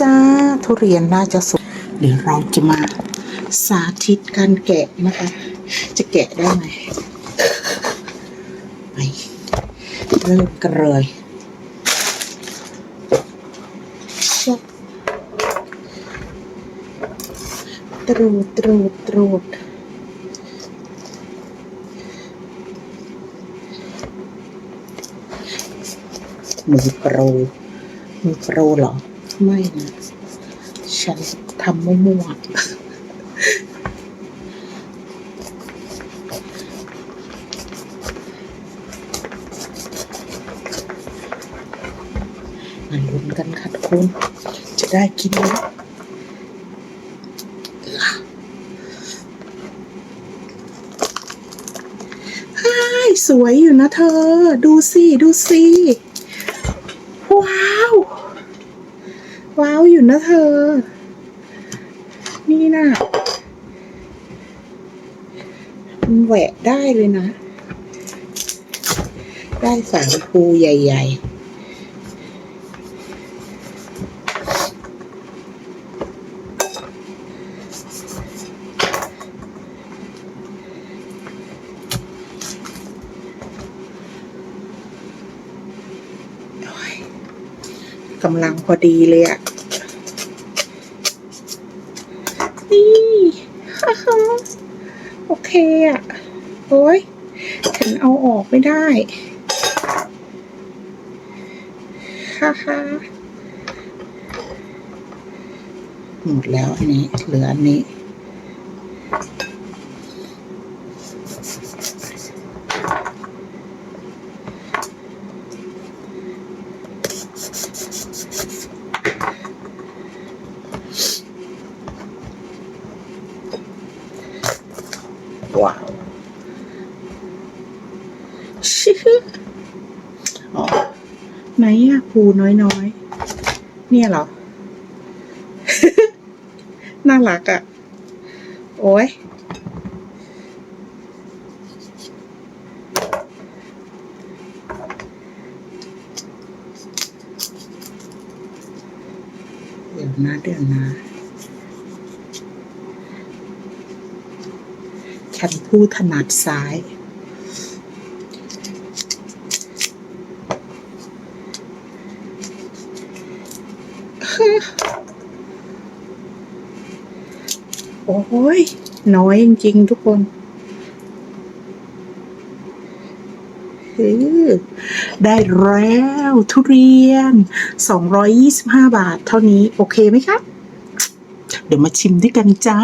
จ้าทุเรียนน่าจะสุกเดี๋ยวเราจะมาสาธิตการแกะนะคะ จะแกะได้ไหมไปเริ่มกันเลยชับตรูดตรูดตรูดมือโปรมือโปรเหรอ ไม่นะฉันทำมั่วๆมาลุ้นกันค่ะทุกคนจะได้กินไหมสวยอยู่นะเธอ ดูสิ ดูสิ ว้าว ว้าวอยู่นะเธอ นี่นะมันแหวะได้เลยนะ ได้สามภูใหญ่ๆโอ้ยกำลังพอดีเลยอะ นี่ ฮ่าฮ่า โอเคอะโอ้ยฉันเอาออกไม่ได้ฮ่าฮ่าหมดแล้วอันนี้เหลืออันนี้ ว้าวชิอ๋อไหนอะภูน้อยๆ เนี่ยเหรอ น่ารักอะโอ้ยเดี๋ยวนะเดี๋ยวนะ ฉันผู้ถนัดซ้าย โอ้ย น้อยจริง ๆ ทุกคนได้แล้วทุเรียน 225 บาทเท่านี้ โอเคไหมครับ เดี๋ยวมาชิมด้วยกันจ้า